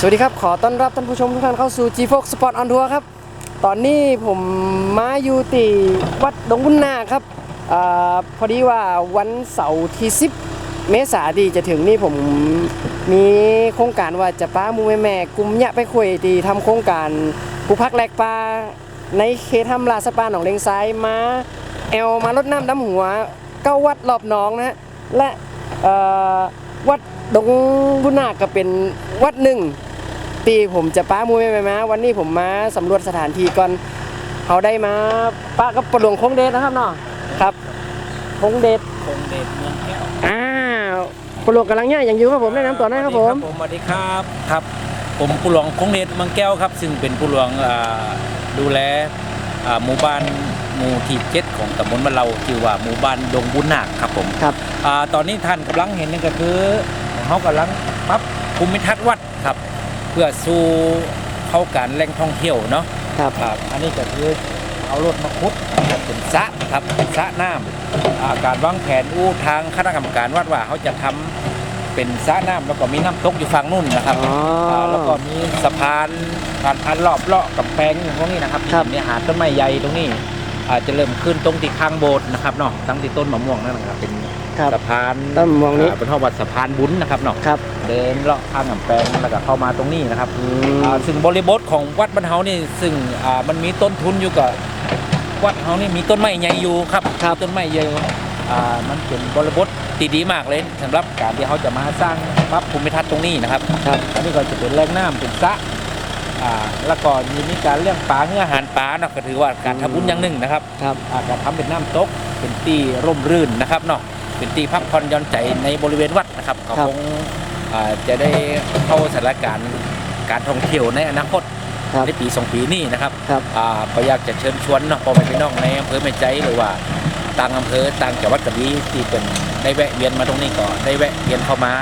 สวัสดีครับ ขอต้อนรับท่านผู้ชมทุกท่านเข้าสู่ G Fox Sport on Tour ครับ ตอนนี้ผมมาอยู่ที่วัดดงบุญนาครับอพอดีว่าวันเสาร์ที่ 10 เมษายนที่จะถึงนี่ผมมีโครงการว่าจะป้ามูแม่แม่ๆกลุ่มยไปคุยที่ทำโครงการผู้พักแลกปลาในเขตทำลาสปาหนองเลงซ้ายมาแอลมาลดน้ำดำหัวเก้าวัดรอบหนองนะฮะและวัดดงบุญนาคก็เป็นวัดหนึ่ง ตีผมจะป้ามูไม่ไปมาวันนี้ผมมาสำรวจสถานที่ก่อนเอาได้มาป้ากับปลวงคงเดชนะครับเนาะครับคงเดชคงเดชเมืองแก้วอ้าวปลวงกำลังเนี่ยอย่างอยู่ครับผมแนะนำตัวหนะครับผมสวัสดีครับครับ ผมผู้หลวงคงเดชเมืองแก้วครับ ซึ่งเป็นผู้หลวงอ่าดูแลอ่าหมู่บ้านหมู่ที่เจ็ดของตำบลบ้านเราชื่อว่าหมู่บ้านดงบุญนาคครับผมครับอ่าตอนนี้ท่านกำลังเห็นนี่ก็คือเขากำลังปรับภูมิทัศน์วัดครับ เพื่อสู่เข้าการแหล่งท่องเที่ยวเนาะครับครับอันนี้ก็คือเอารถมาขุดเป็นสระครับเป็นสระน้ำอ่าการวางแผนอู้ทางคณะกรรมการวัดว่าเขาจะทำเป็นสระน้ำแล้วก็มีน้ำตกอยู่ฝั่งนู่นนะครับอ๋ออ่าแล้วก็มีสะพานผ่านพันรอบเลาะกับแพงอยู่พวกนี้นะครับครับเนี่ยหาต้นไม้ใหญ่ตรงนี้อาจจะเริ่มขึ้นตรงที่ข้างโบสถ์นะครับเนาะตั้งที่ต้นมะม่วงนั่นนะครับเป็น ครับสะพานต้นมะม่วงนี้อ่าเป็นห้องวัดสะพานบุญนะครับเนาะครับเดินเลาะข้างกำแพงแล้วก็เข้ามาตรงนี้นะครับอืมอ่าซึ่งบริบทของวัดบ้านเฮานี่ซึ่งอ่ามันมีต้นทุนอยู่กับวัดเฮานี่มีต้นไม้ใหญ่อยู่ครับครับต้นไม้ใหญ่อ่ามันเป็นบริบทที่ดีมากเลยสำหรับการที่เขาจะมาสร้างปรับภูมิทัศน์ตรงนี้นะครับครับอันนี้ก็จะเป็นแหล่งน้ำเป็นสระอ่าแล้วก็มีมีการเลี้ยงปลาเนื้ออาหารปลาเนาะก็ถือว่าการทำบุญอย่างหนึ่งนะครับครับอ่าการทำเป็นน้ำตกเป็นตีร่มรื่นนะครับเนาะ เป็นตีพักผ่อนหย่อนใจในบริเวณวัดนะครับก็ครับคงอ่าจะได้เข้าสถานการณ์การท่องเที่ยวในอนาคตครับ ในปีสองปีนี้นะครับครับ อ่าก็อยากจะเชิญชวนเนาะพ่อแม่พี่น้องในอำเภอแม่ใจหรือว่าต่างอำเภอต่างจังหวัดกระบี่ที่เป็นได้แวะเวียนมาตรงนี้ก็ได้แวะเวียนเข้ามา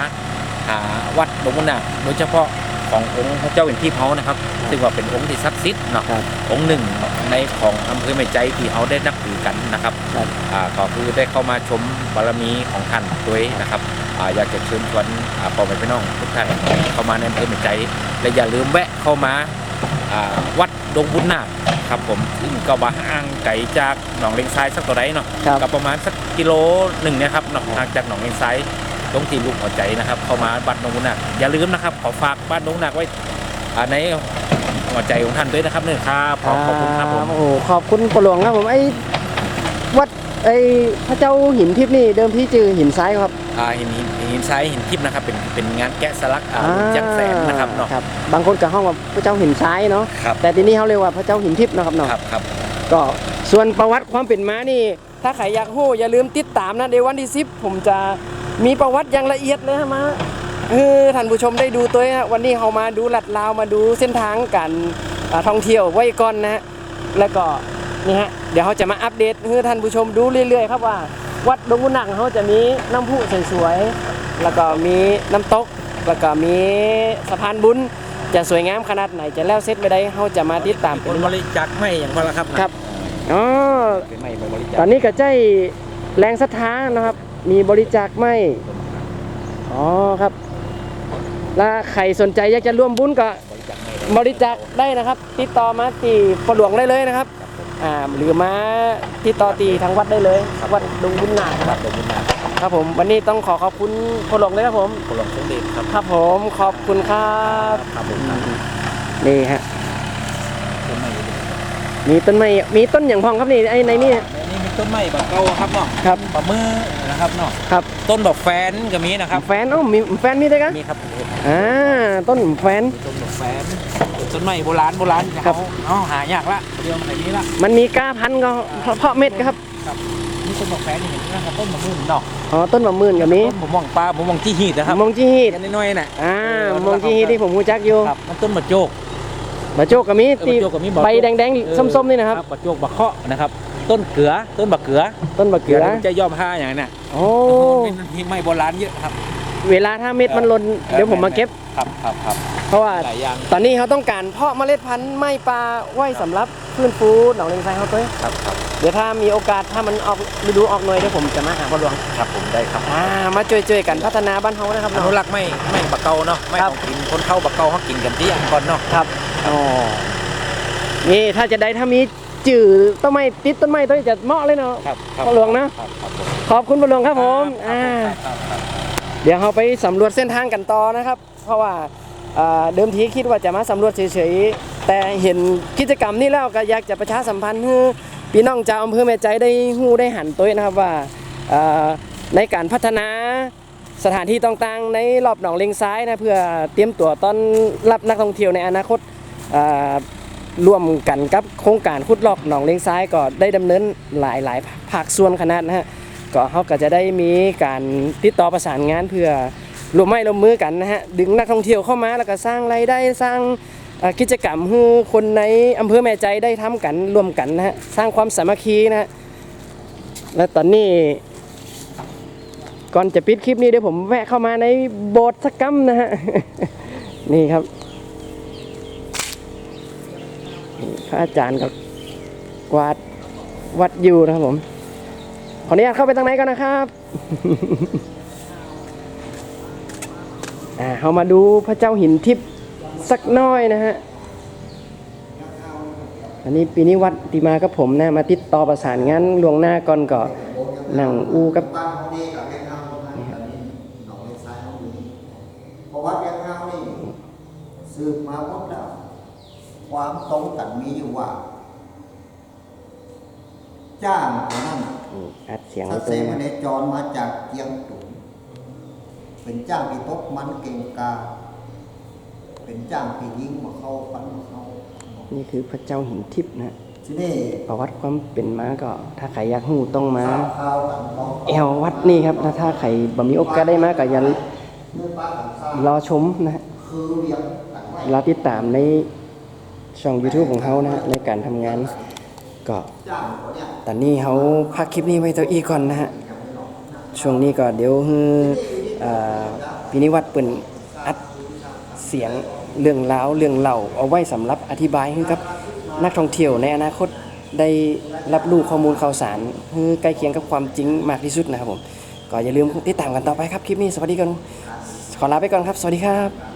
หาวัดหลวงพ่อนาคโดยเฉพาะ ขององค์พระเจ้าเป็นที่เผานะครับซึ่งว่าเป็นองค์ที่ศักดิ์สิทธิ์เนาะครับองค์หนึ่งในของอำเภอแม่ใจที่เขาได้นับถือกันนะครับครับอ่าก็คือได้เข้ามาชมบารมีของท่านด้วยนะครับอ่าอยากจะเชิญชวนอ่าพ่อแม่พี่น้องทุกท่านเข้ามาในอำเภอแม่ใจ และอย่าลืมแวะเข้ามาอ่าวัดดงบุญนาคครับผมซึ่งก็บ่ห่างไกลจากหนองเลงทรายสักตัวใดเนาะครับก็ประมาณสักกิโลหนึ่งเนะครับเนาะห่างจากหนองเลงทราย ตรงที่ลูกหัวใจนะครับ เข้ามาบ้านดงบุญนาคอย่าลืมนะครับ ขอฝากบ้านดงบุญนาคไว้อ่าในหัวใจของท่านด้วยนะครับเนี่ยครับขอขอบคุณครับผมโอ้โหขอบคุณปลวงครับผมไอ้วัดไอ้พระเจ้าหินทิพย์นี่เดิมที่จือหินซ้ายครับอ่าหินหินหินทรายหินทิพย์นะครับเป็นเป็นงานแกะสลักอ่าหลวงจักรแสนนะครับเนาะครับบางคนกับห้องว่าพระเจ้าหินซ้ายเนาะครับแต่ทีนี้เขาเรียกว่าพระเจ้าหินทิพย์นะครับเนาะครับครับก็ส่วนประวัติความเป็นมานี่ ถ้าใครอยากรู้อย่าลืมติดตามนะเดี๋ยววันที่สิบผมจะ มีประวัติอย่างละเอียดเลยฮะมาคือท่านผู้ชมได้ดูตัวฮะวันนี้เขามาดูลัดลาวมาดูเส้นทางการอ่าท่องเที่ยวไว้ก่อนนะฮะแล้วก็นี่ฮะเดี๋ยวเขาจะมาอัปเดตให้ท่านผู้ชมดูเรื่อยๆครับว่า วัดดงกุนังเขาจะมีน้ำพุสวยๆแล้วก็มีน้ำตก แล้วก็มีสะพานบุญจะสวยงามขนาดไหนจะแล้วเสร็จไปได้เขาจะมาติดตามคเป็นนบริจาคไม่อย่างพอละครับครับอ๋อเป็นไม่บริจาตคอนนี้ก็ใจแรงศรัทธานะครับ มีบริจาคไม่อ๋อครับ แล้วใครสนใจอยากจะร่วมบุญก็บริจาคไม่ได้บริจาคได้นะครับ ติดต่อมาที่ปหลวงได้เลยนะครับอ่าหรือมาติดต่อตีทางวัดได้เลยวัดดงบุญนาคคครัรับบขอบคุณมากครับผมวันนี้ต้องขอขอบคุณปหลวงเลยครับผมคนหลวงสมเด็จครับครับผมขอบคุณครับครับผมครับนี่ฮะต้นไม้มีต้นไม้มีต้นอย่างพองครับนี่ไอ้ในนี่นี่มีต้นไม้แบบเก่าครับเนาะครับปะมือ นะครับเนาะครับต้นดอกแฟนก็มีนะครับแฟนอ๋อมีแฟนมีด้วยกันมีครับอ่าต้นแฟนมีต้นดอกแฟนต้นไม้โบราณโบราณครับเขาเอาหายากละเดียวมันไหนนี้ละมันมีก้าพันธุ์ก็เพาะเพาะเม็ดครับครับนี่ต้นดอกแฟนนี่เห็นไหมครับต้นมะม่วงดอกอ๋อต้นมะมื่นกับนี้ต้นมะม่วงปลามะม่วงที่หีดนะครับมองจีฮีดกันน้อยๆน่ะอ่ามองจีฮีดที่ผมรู้จักอยู่ครับมันต้นมะโจกบะโจกกับมีเออที่บะโจกกับมีบอกใบแดงๆส้มๆนี่นะครับบะโจกบะเคาะนะครับ ต้นเกลือต้นบะเกลือต้นบะเกลือมันจะย่อมผ้าอย่างนั้นน่ะโอ้เป็นที่ไม้โบราณเยอะครับ เวลาถ้าเม็ดมันหล่นเดี๋ยวผมมาเก็บครับครับครับเพราะว่าหลายอย่างตอนนี้เขาต้องการเพาะเมล็ดพันธุ์ไม้ปลาไว้สำหรับฟื้นฟูหนองเลงไซเขาตัวครับครับเดี๋ยวถ้ามีโอกาสถ้ามันออกฤดูออกหน่วยเดี๋ยวผมจะมาหาพ่อหลวงครับผมได้ครับอ่ามาช่วยๆกันพัฒนาบ้านเฮานะครับอเนาะนุรักษ์ไม่ไม่บักเกาเนาะไม่ครับของกินคนเข้าบักเกาเขากินกันที่อันก่อนเนาะครับอ๋อนี่ถ้าจะได้ถ้ามี จื่อต้นไม้ติดต้นไม้ต้นนี้จะเหมาะเลยเนาะครับครับพ่อหลวงนะครับครับผมขอบคุณพ่อหลวงครับผมครับอ่าครับครับเดี๋ยวเราไปสำรวจเส้นทางกันต่อนะครับ เพราะว่าเอ่อเดิมทีคิดว่าจะมาสำรวจเฉยๆแต่เห็นกิจกรรมนี้แล้วก็อยากจะประชาสัมพันธ์ให้พี่น้องชาวอำเภอแม่ใจได้หู้ได้หันตัวนะครับว่าเอ่อในการพัฒนาสถานที่ต่างๆในรอบหนองเลงซ้ายนะเพื่อเตรียมตัวต้อนรับนักท่องเที่ยวในอนาคตเอ่อ ร่วมกันกับโครงการขุดลอกหนองเลงซ้ายก็ได้ดำเนินหลายหลายภาคส่วนขนาดนะฮะก็เขาก็จะได้มีการติดต่อประสานงานเพื่อรวมไม้รวมมือกันนะฮะดึงนักท่องเที่ยวเข้ามาแล้วก็สร้างรายได้สร้างกิจกรรมให้คนในอำเภอแม่ใจได้ทำกันร่วมกันนะฮะสร้างความสามัคคีนะฮะและตอนนี้ก่อนจะปิดคลิปนี้เดี๋ยวผมแวะเข้ามาในโบสถ์สักกัมนะฮะนี่ครับนี่ พระอาจารย์ก็กวาดวัดอยู่นะครับผม ขออนุญาตเข้าไปทางไหนก่อนนะครับอ่าเรามาดูพระเจ้าหินทิพย์สักน้อยนะฮะ อันนี้ปีนี้วัดติมากับผมนะมาติดต่อประสานงานลวงหน้าก่อนก็นั่งอูกับบ้านเขานี่กับวียดนามตรงนั้นตอนนี้หนองเลนซ้ายเขามีเพราะวัดเวียดนามนี่สืบมาหมดแล้ว ความตรงกันมีอยู่ว่า จ้างคนนั้นอืมอัดเสียงทัไว้ศตรงเสมนี้เนจรมาจากเจียงตุงเป็นจ้างที่ตกมันเก่งกา เป็นจ้างที่ยิงมาเข้าฟันมาเข้านี่คือพระเจ้าหินทิพย์นะฮะที่นี่ประวัติความเป็นมาก็ ถ้าใครอยากหูต้องมาข้าวข้าวกันน้องแอววัดนี่ครับ ถ้าถ้าใครบ่มีโอกาสได้มาก็อย่าเนื้อปลากันซ่ารอชมนะฮะคือเรียงกันไว้รอติดตามใน ช่อง YouTube ของเขานะฮะในการทำงานก็จ้างคนเนี่ยตอนนี้เขาพักคลิปนี้ไว้ตัวอีก่อนนะฮะช่วงนี้ก็เดี๋ยวฮือพินิวัตรเปิ่นอัดเสียงเรื่องราเรื่องเล่าเอาไว้สำหรับอธิบายให้กับนักท่องเที่ยวในอนาคตได้รับรู้ข้อมูลข่าวสารให้ใกล้เคียงกับความจริงมากที่สุดนะครับผมก็อย่าลืมติดตามกันต่อไปครับคลิปนี้สวัสดีกันขอลาไปก่อนครับ สวัสดีครับ